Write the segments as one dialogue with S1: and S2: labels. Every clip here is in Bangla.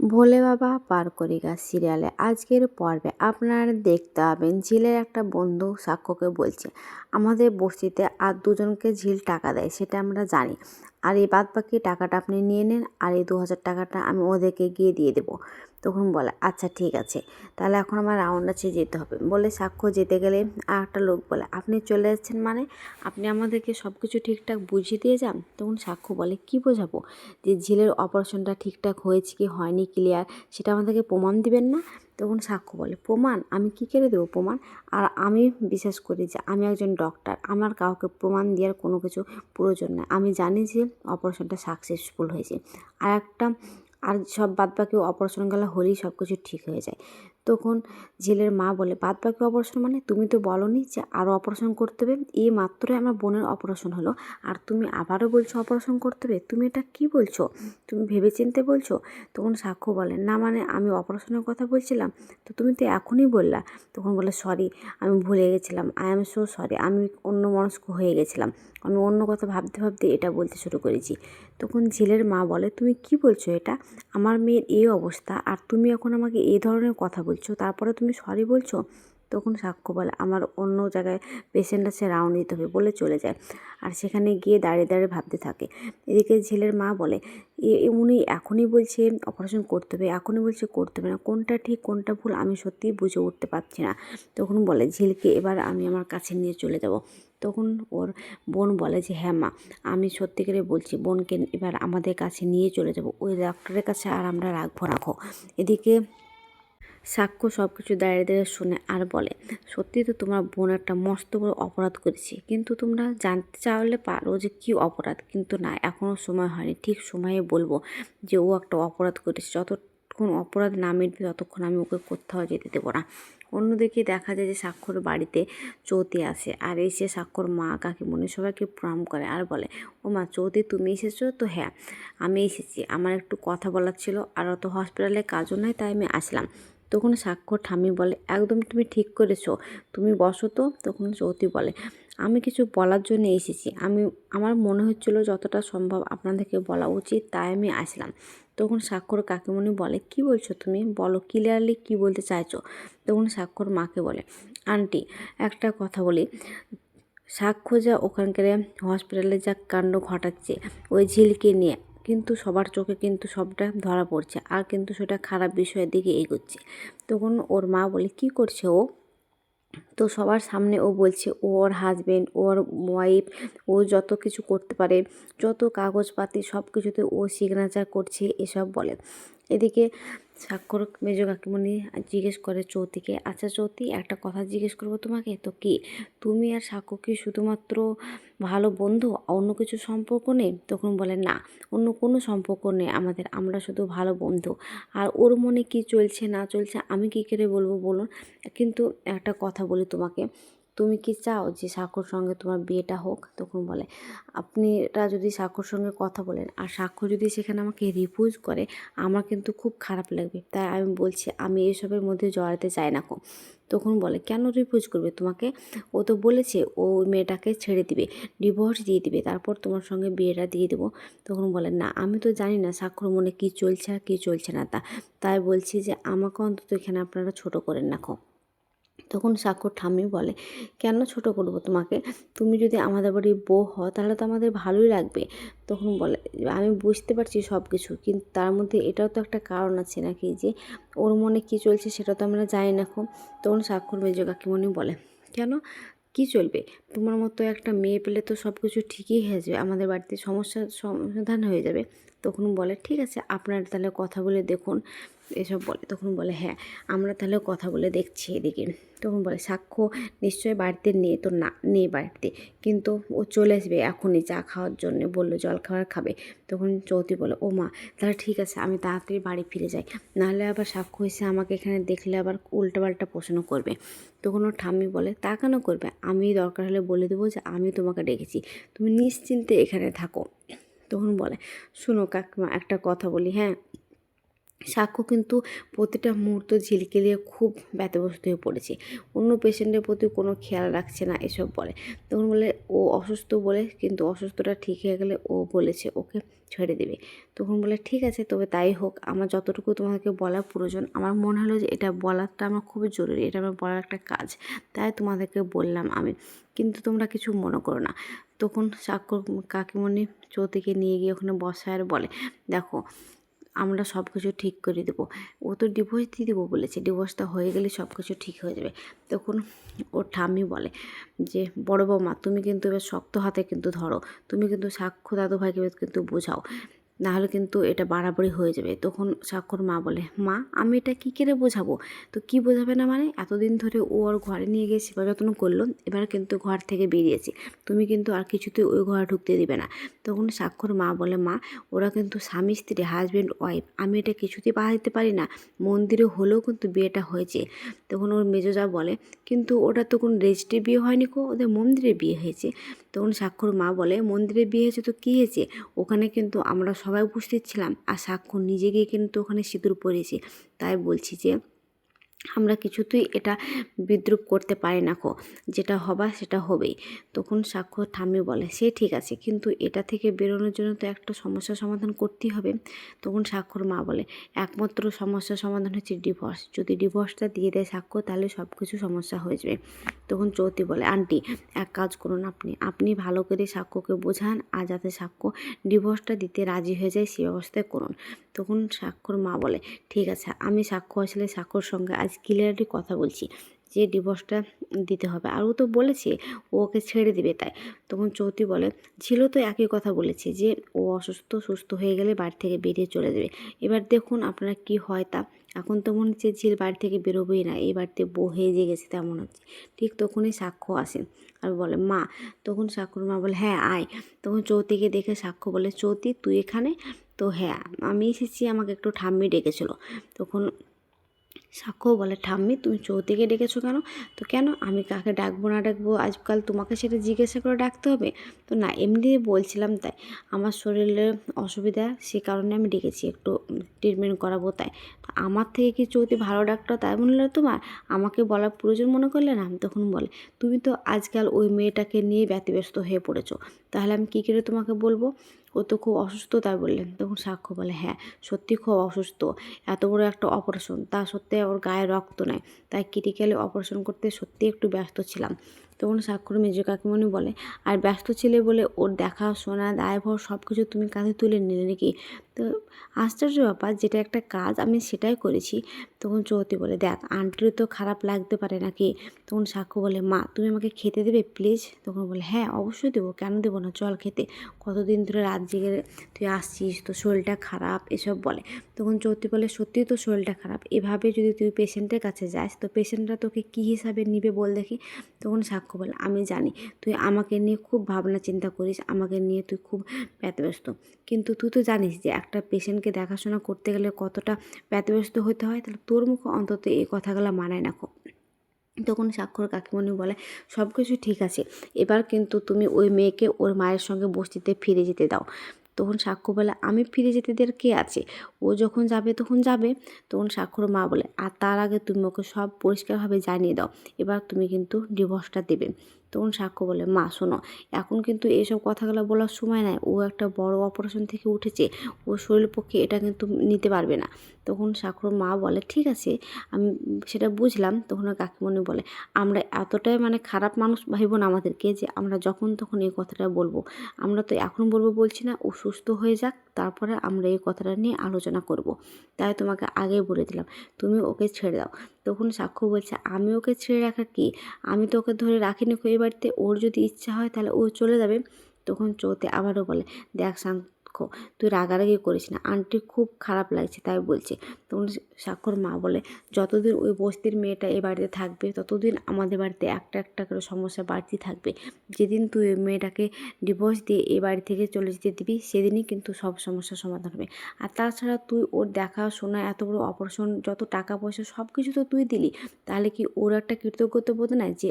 S1: ভোলে বাবা পার করিগা সিরিয়ালে। আজকের পর্বে আপনারা দেখতে পাবেন, ঝিলের একটা বন্ধু সাক্ষ্যকে বলছে, আমাদের বস্তিতে আর দুজনকে ঝিল টাকা দেয়, সেটা আমরা জানি। আর এই বাদ বাকি টাকাটা আপনি নিয়ে নেন, আর এই দু হাজার টাকাটা আমি ওদেরকে গিয়ে দিয়ে দেবো। তখন বলে আচ্ছা ঠিক আছে। তাহলে এখন আমার রাউন্ড আছে, যেতে হবে। বলে সাক্ষ্য যেতে গেলে আর একটা লোক বলে, আপনি চলে যাচ্ছেন মানে? আপনি আমাদেরকে সব কিছু ঠিকঠাক বুঝিয়ে দিয়ে যান? তখন সাক্ষ্য বলে, কি বোঝাবো? যে ঝিলের অপারেশনটা ঠিকঠাক হয়েছে কি হয়নি ক্লিয়ার সেটা আমাদেরকে প্রমাণ দিবেন না? তখন সাক্ষ্য বলে, প্রমাণ? আমি কী করে দেবো প্রমাণ? আর আমি বিশ্বাস করি যে আমি একজন ডক্টর আমার কাউকে প্রমাণ দেওয়ার কোনো কিছু প্রয়োজন নেই। আমি জানি যে অপারেশনটা সাকসেসফুল হয়েছে। আর একটা আর সব বাদ বাকি অপারেশনগুলো হলেই সব কিছু ঠিক হয়ে যায়। তখন ঝিলের মা বলে, বাদ বাকি অপারেশন মানে? তুমি তো বলনি যে আরও অপারেশন করতে হবে। এই মাত্রই আমার বোনের অপারেশন হলো। আর তুমি আবারও বলছো অপারেশন করতে হবে? তুমি এটা কি বলছো? তুমি ভেবে চিনতে বলছো? তখন সাক্ষ্য বলে, না মানে আমি অপারেশনের কথা বলছিলাম। তো তুমি তো এখনই বললা। তখন বলে, সরি, আমি ভুলে গেছিলাম। আই এম সো সরি আমি অন্য মনস্ক হয়ে গেছিলাম। আমি অন্য কথা ভাবতে ভাবতে এটা বলতে শুরু করেছি। তখন ঝিলের মা বলে, তুমি কি বলছো এটা? আমার মেয়ের এই অবস্থা। আর তুমি এখন আমাকে এই ধরনের কথা বলছো? তারপরে তুমি সরি বলছো? তখন সাক্ষ্য বলে, আমার অন্য জায়গায় পেশেন্ট আছে রাউন্ড দিতে হবে। বলে চলে যায়। আর সেখানে গিয়ে দাঁড়িয়ে দাঁড়িয়ে ভাবতে থাকে। এদিকে ঝিলের মা বলে উনি এখনই বলছে অপারেশন করতে হবে, এখনই বলছে করতে হবে না। কোনটা ঠিক, কোনটা ভুল, আমি সত্যিই বুঝে উঠতে পারছি না। তখন বলে, ঝিলকে, এবার আমি আমার কাছে নিয়ে চলে যাব। তখন ওর বোন বলে যে হ্যাঁ মা, আমি সত্যি করে বলছি, বোনকে এবার আমাদের কাছে নিয়ে চলে যাব। ওই ডক্টরের কাছে আর আমরা রাখব রাখো এদিকে সাক্ষ্য সব কিছু দাঁড়িয়ে দাঁড়িয়ে শুনে আর বলে, সত্যি তো তোমার বোন একটা মস্ত বড় অপরাধ করেছে। কিন্তু তোমরা জানতে চাইলে পারো যে কী অপরাধ, কিন্তু না এখনও সময় হয়নি। ঠিক সময়ে বলব যে ও একটা অপরাধ করেছে। যতক্ষণ অপরাধ না মিটবে, ততক্ষণ আমি ওকে কোথাও যেতে দেবো না। অন্যদিকে দেখা যায় যে স্বাক্ষর বাড়িতে চৌতি আসে আর এসে স্বাক্ষর মা কাকিমণি সবাইকে প্রণাম করে আর বলে, ও মা, চৌতি, তুমি এসেছ? তো হ্যাঁ আমি এসেছি। আমার একটু কথা বলার ছিল। আর অত হসপিটালে কাজও নাই, তাই আমি আসলাম। তখন সাক্ষ্য ঠামি বলে, একদম তুমি ঠিক করেছ। তুমি বসো তো, তখন চৌতি বলে, আমি কিছু বলার জন্য এসেছি। আমি, আমার মনে হচ্ছিল যতটা সম্ভব আপনাদেরকে বলা উচিত, তাই আমি আসলাম। তখন স্বাক্ষর কাকিমণি বলে, কি বলছো তুমি? বলো ক্লিয়ারলি কি বলতে চাইছো? তখন স্বাক্ষর মাকে বলে, আন্টি, একটা কথা বলি। সাক্ষ্য যা ওখানকার হসপিটালে যা কাণ্ড ঘটাচ্ছে, ওই ঝিলকে নিয়ে কিন্তু সবার চোখে কিন্তু সবটা ধরা পড়ছে। আর কিন্তু সেটা খারাপ বিষয়ের দিকে এগোচ্ছে। তখন ওর মা বলে, কি করছে ও? তো সবার সামনে ও বলছে ওর হাজবেন্ড ওর ওয়াইফ ও যত কিছু করতে পারে, যত কাগজপাতি সব কিছুতে ও সিগনেচার করছে, এসব বলে। এদিকে স্বাক্ষর মেজ কাকিমণি জিজ্ঞেস করে চৌতিকে আচ্ছা চৌতি, একটা কথা জিজ্ঞেস করব তোমাকে? তো কি, তুমি আর সাক্ষ্য কি শুধুমাত্র ভালো বন্ধু? অন্য কিছু সম্পর্ক নেই? তখন বলে, না, অন্য কোনো সম্পর্ক নেই আমাদের, আমরা শুধু ভালো বন্ধু। আর ওর মনে কি চলছে না চলছে আমি কী করে বলব বলুন? কিন্তু একটা কথা বলি তোমাকে তুমি কি চাও যে সাক্ষর সঙ্গে তোমার বিয়েটা হোক? তখন বলে আপনি এটা যদি সাক্ষর সঙ্গে কথা বলেন, আর সাক্ষ্য যদি সেখানে আমাকে রিফিউজ করে, আমার কিন্তু খুব খারাপ লাগবে। তাই আমি বলছি, আমি এসবের মধ্যে জড়াতে চাই না তখন বলে, কেন রিফিউজ করবে তোমাকে? ও তো বলেছে, ও মেয়েটাকে ছেড়ে দিবে ডিভোর্স দিয়ে দিবে, তারপর তোমার সঙ্গে বিয়েটা দিয়ে দেবো। তখন বলে, না, আমি তো জানি না সাক্ষর মনে কী চলছে আর কী চলছে না তা। তাই বলছি যে, আমাকে অন্তত এখানে আপনারা ছোট করেন রাখো তখন সাক্ষর ঠাম্মি বলে, কেন ছোট করব তোমাকে? তুমি যদি আমাদের বাড়ির বউ হও, তাহলে তো আমাদের ভালোই লাগবে। তখন বলে, আমি বুঝতে পারছি সব কিছু কিন্তু তার মধ্যে এটাও তো একটা কারণ আছে নাকি যে, ওর মনে কী চলছে সেটা তো আমরা জানি না এখন তখন সাক্ষর মেজ কাকিমণি বলে, কেন? কি চলবে? তোমার মতো একটা মেয়ে পেলে তো সব কিছু ঠিকই হয়ে যাবে, আমাদের বাড়িতে সমস্যার সমাধান হয়ে যাবে। তখন বলে, ঠিক আছে, আপনার তাহলে কথা বলে দেখুন। এসব বলে, তখন বলে হ্যাঁ আমরা তাহলে কথা বলে দেখছি এদিকে। তখন বলে, সাক্ষ্য নিশ্চয়ই বাড়িতে নেই তো না, নেই বাড়িতে। কিন্তু ও চলে আসবে এখনই চা খাওয়ার জন্য। বলল, জল খাবার খাবে? তখন চৌধুরী বলে, ও মা, তাহলে ঠিক আছে, আমি তাড়াতাড়ি বাড়ি ফিরে যাই। নাহলে আবার সাক্ষ্য এসে আমাকে এখানে দেখলে আবার উল্টোপাল্টা প্রশ্ন করবে। তখন ওর ঠাম্মি বলে, তা কেন করবে? আমি দরকার হলে বলে দেবো যে আমি তোমাকে ডেকেছি। তুমি নিশ্চিন্তে এখানে থাকো। তখন বলে, শুনো কাকিমা, একটা কথা বলি হ্যাঁ? সাক্ষ্য কিন্তু প্রতিটা মুহূর্ত ঝিলকে দিয়ে খুব ব্যতিব্যস্ত হয়ে পড়েছে। অন্য পেশেন্টের প্রতি কোনো খেয়াল রাখছে না, এসব বলে। তখন বলে, ও অসুস্থ বলে, কিন্তু অসুস্থটা ঠিক হয়ে গেলে ও বলেছে, ওকে ছেড়ে দেবে। তখন বলে, ঠিক আছে, তবে তাই হোক, আমার যতটুকু তোমাদেরকে বলার প্রয়োজন, আমার মনে হলো যে এটা বলাটা আমার খুবই জরুরি, এটা আমার বলার একটা কাজ, তাই তোমাদেরকে বললাম আমি। কিন্তু তোমরা কিছু মনে করো না। তখন সাক্ষর কাকিমণি চৌতিকে নিয়ে গিয়ে ওখানে বসায় আর বলে, দেখো আমরা সব কিছু ঠিক করে দেবো। ও তো ডিভোর্স দিয়ে দেবো বলেছে। ডিভোর্সটা হয়ে গেলে সব কিছু ঠিক হয়ে যাবে। তখন ওর ঠাম্মি বলে যে, বড় বৌমা, তুমি কিন্তু এবার শক্ত হাতে কিন্তু ধরো। তুমি কিন্তু সাক্ষ্য দাদু ভাইকে কিন্তু বোঝাও। নাহলে কিন্তু এটা বাড়াবাড়ি হয়ে যাবে। তখন সাক্ষর মা বলে, মা, আমি এটা কী করে বোঝাবো? তো কি বোঝাবে না মানে এতদিন ধরে ও ওর ঘরে নিয়ে গিয়ে সেবা যত্ন করল, এবার কিন্তু ঘর থেকে বেরিয়েছে। তুমি কিন্তু আর কিছুতেই ওই ঘরে ঢুকতে দিবে না। তখন সাক্ষর মা বলে, মা, ওরা কিন্তু স্বামী, স্ত্রী হাজব্যান্ড ওয়াইফ আমি এটা কিছুতেই বাধা দিতে পারি না। মন্দিরে হলেও কিন্তু বিয়েটা হয়েছে। তখন ওর মেজোজা বলে, কিন্তু ওটা তো কোনো রেজিস্ট্রি বিয়ে হয়নি কো, ওদের মন্দিরে বিয়ে হয়েছে। তখন সাক্ষর মা বলে, মন্দিরে বিয়ে হয়েছে তো কী হয়েছে? ওখানে কিন্তু আমরা সবাই উপস্থিত ছিলাম আর সাক্ষর নিজে গিয়ে কিন্তু ওখানে সিঁদুর পরেছে তাই বলছি যে আমরা কিছুতেই এটা বিদ্রুপ করতে পারি না কো। যেটা হবার সেটা হবেই। তখন সাক্ষ্য ঠাম্মি বলে, সে ঠিক আছে, কিন্তু এটা থেকে বেরোনোর জন্য তো একটা সমস্যার সমাধান করতেই হবে। তখন সাক্ষর মা বলে, একমাত্র সমস্যার সমাধান হচ্ছে ডিভোর্স যদি ডিভোর্সটা দিয়ে দেয় সাক্ষ্য, তাহলে সব কিছু সমস্যা হয়ে যাবে। তখন চৌতি বলে, আন্টি, এক কাজ করুন আপনি। আপনি ভালো করে সাক্ষ্যকে বোঝান, আর যাতে সাক্ষ্য ডিভোর্সটা দিতে রাজি হয়ে যায়, সে ব্যবস্থায় করুন। তখন সাক্ষর মা বলে, ঠিক আছে, আমি সাক্ষ্য আসলে সাক্ষর সঙ্গে আজ ক্লিয়ারলি কথা বলছি, যে ডিভোর্সটা দিতে হবে। আর ও তো বলেছে, ও ওকে ছেড়ে দিবে। তাই তখন চৌতি বলে, ছিল তো একই কথা বলেছে, যে ও অসুস্থ, সুস্থ হয়ে গেলে বাড়ি থেকে বেরিয়ে চলে যাবে। এবার দেখুন আপনারা কি হয় তা। এখন তো মনে হচ্ছে ঝিল বাড়ি থেকে বেরোবেই না, এই বাড়িতে বউ হয়ে যে গেছে তেমন হচ্ছে। ঠিক তখনই সাক্ষ্য আসে আর বলে, মা। তখন সাক্ষর মা বলে হ্যাঁ আয়। তখন চৌতিকে দেখে সাক্ষ্য বলে চৌতি তুই এখানে? তো হ্যাঁ আমি এসেছি, আমাকে একটু ঠাম্মি ডেকেছিলো। তখন সাক্ষ্য বলে, ঠাম্মি, তুমি চৌতিকে ডেকেছো কেন? তো কেন? আমি কাকে ডাকবো, না ডাকবো, আজকাল তোমাকে সেটা জিজ্ঞাসা করে ডাকতে হবে? তো না এমনি বলছিলাম তাই। আমার শরীরে অসুবিধা, সে কারণে আমি ডেকেছি একটু ট্রিটমেন্ট করাবো তাই। আমার থেকে কি চৌতি ভালো ডাক্তার তাই মনে তোমার? আমাকে বলার প্রয়োজন মনে করলে না? আমি তখন বলে, তুমি তো আজকাল ওই মেয়েটাকে নিয়ে ব্যতিব্যস্ত হয়ে পড়েছো। তাহলে আমি কী করে তোমাকে বলব? ও তো খুব অসুস্থ তাই বললেন। তখন সাক্ষ্য বলে হ্যাঁ সত্যি খুব অসুস্থ। এত বড় একটা অপারেশন তা সত্ত্বে ওর গায়ে রক্ত নেয় তাই ক্রিটিক্যালি অপারেশন করতে সত্যি একটু ব্যস্ত ছিলাম। তখন সাক্ষর মেজো কাকিমণি বলে, আর ব্যস্ত ছেলে বলে ওর দেখাশোনা দায়ভার সব কিছু তুমি কাঁধে তুলে নিলে নাকি? তো আশ্চর্য ব্যাপার, যেটা একটা কাজ আমি সেটাই করেছি তখন চৌতি বলে, দেখ, আন্টির তো খারাপ লাগতে পারে নাকি? তখন সাক্ষ্য বলে, মা, তুমি আমাকে খেতে দেবে প্লিজ তখন বলে হ্যাঁ অবশ্যই দেবো, কেন দেবো না, চল খেতে। কতদিন ধরে রাত জেগে তুই আসছিস তো শরীরটা খারাপ? এসব বলে। তখন চৌতি বলে, সত্যিই তো শরীরটা খারাপ। এভাবে যদি তুই পেশেন্টের কাছে যাস, তো পেশেন্টরা তোকে কী হিসাবে নিবে বল দেখি? তখন সাক্ষ্য বলে আমি জানি তুই আমাকে নিয়ে খুব ভাবনা চিন্তা করিস, আমাকে নিয়ে তুই খুব ব্যতব্যস্ত। কিন্তু তুই তো জানিস যে একটা পেশেন্টকে দেখাশোনা করতে গেলে কতটা ব্যতব্যস্ত হতে হয়, তাহলে তোর মুখে অন্তত এই কথাগুলো মানায় না খুব তখন স্বাক্ষর কাকিমণি বলে সব কিছু ঠিক আছে, এবার কিন্তু তুমি ওই মেয়েকে ওর মায়ের সঙ্গে বস্তিতে ফিরে যেতে দাও। তখন সাক্ষ্য বলে, আমি ফিরে যেতে দের কে আছে? ও যখন যাবে, তখন যাবে। তখন সাক্ষর মা বলে, আর তার আগে তুমি ওকে সব পরিষ্কারভাবে জানিয়ে দাও। এবার তুমি কিন্তু ডিভোর্সটা দেবে। তখন সাক্ষ্য বলে। মা, শোনো, এখন কিন্তু এইসব কথাগুলো বলার সময় নাই। ও একটা বড় অপারেশন থেকে উঠেছে। ও শরীরের পক্ষে এটা কিন্তু নিতে পারবে না। তখন সাক্ষর মা বলে, ঠিক আছে, আমি সেটা বুঝলাম। তখন কাকিমণি বলে, আমরা এতটাই মানে খারাপ মানুষ ভাইব না আমাদেরকে যে আমরা যখন তখন এই কথাটা বলব। আমরা তো এখন বলব বলছি না, ও সুস্থ হয়ে যাক, তারপরে আমরা এই কথাটা নিয়ে আলোচনা করব। তাই তোমাকে আগে বলে দিলাম, তুমি ওকে ছেড়ে দাও। তখন সাক্ষ্য বলছে, আমি ওকে ছেড়ে রাখা কি? আমি তো ওকে ধরে রাখিনি এই বাড়িতে ওর যদি ইচ্ছা হয় তাহলে ও চলে যাবে। তখন চৌতে আবারও বলে, দেখ সাক্ষ্য তুই রাগারাগি করিস না। আন্টি খুব খারাপ লাগছে তাই বলছে। তখন সাক্ষর মা বলে, যতদিন ওই বস্তির মেয়েটা এ বাড়িতে থাকবে, ততদিন আমাদের বাড়িতে একটা একটা করে সমস্যা বাড়তি থাকবে। যেদিন তুই ওই মেয়েটাকে ডিভোর্স দিয়ে এ বাড়ি থেকে চলে যেতে দিবি, সেদিনই কিন্তু সব সমস্যার সমাধান হবে। আর তাছাড়া তুই ওর দেখাশোনা এত বড় অপারেশন যত টাকা পয়সা সব কিছু তো তুই দিলি। তাহলে কি ওর একটা কৃতজ্ঞতা বোধ না যে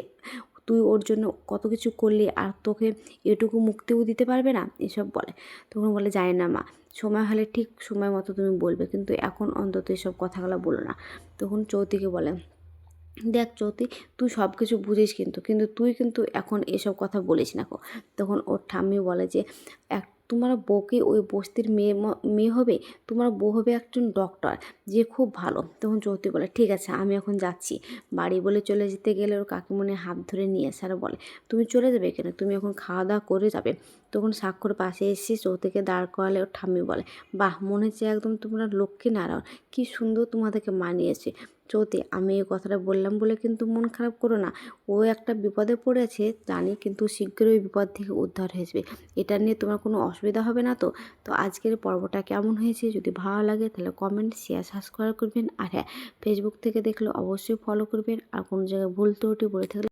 S1: তুই ওর জন্য কত কিছু করলি আর তোকে এটুকু মুক্তিও দিতে পারবে না? এসব বলে। তখন বলে যায় না মা, সময় হলে ঠিক সময় মতো তুমি বলবে, কিন্তু এখন অন্তত এসব কথাগুলো বলো না। তখন চৌতিকে বলে, দেখ চৌতি, তুই সব কিছু বুঝিস কিন্তু কিন্তু তুই কিন্তু এখন এসব কথা বলিস না তখন ওর ঠাম্মি বলে যে, এক তোমার বউকে ওই বস্তির মেয়ে মেয়ে হবে, তোমার বউ হবে একজন ডক্টর যে খুব ভালো। তখন চৌতি বলে, ঠিক আছে, আমি এখন যাচ্ছি। বাড়ি বলে চলে যেতে গেলে ওর কাকিমনে হাত ধরে নিয়ে এসে আর বলে, তুমি চলে যাবে কেন? তুমি এখন খাওয়া দাওয়া করে যাবে। তখন স্বাক্ষর পাশে এসে চৌতিকে দাঁড় করালে ওর ঠাম্মি বলে, বাহ, মনে হচ্ছে একদম তোমরা লক্ষ্মী নারায়ণ। কী সুন্দর তোমাদেরকে মানিয়েছে। চৌতি, আমি এই কথাটা বললাম বলে কিন্তু মন খারাপ করো না। ও একটা বিপদে পড়েছে, জানি কিন্তু শীঘ্রই ওই বিপদ থেকে উদ্ধার হয়ে যাবে। এটা নিয়ে তোমার কোনো অসুবিধা হবে না তো? তো আজকের পর্বটা কেমন হয়েছে? যদি ভালো লাগে তাহলে কমেন্ট শেয়ার সাবস্ক্রাইব করবেন। আর হ্যাঁ ফেসবুক থেকে দেখলে অবশ্যই ফলো করবেন। আর কোনো জায়গায় ভুল ত্রুটি বলে থাকলে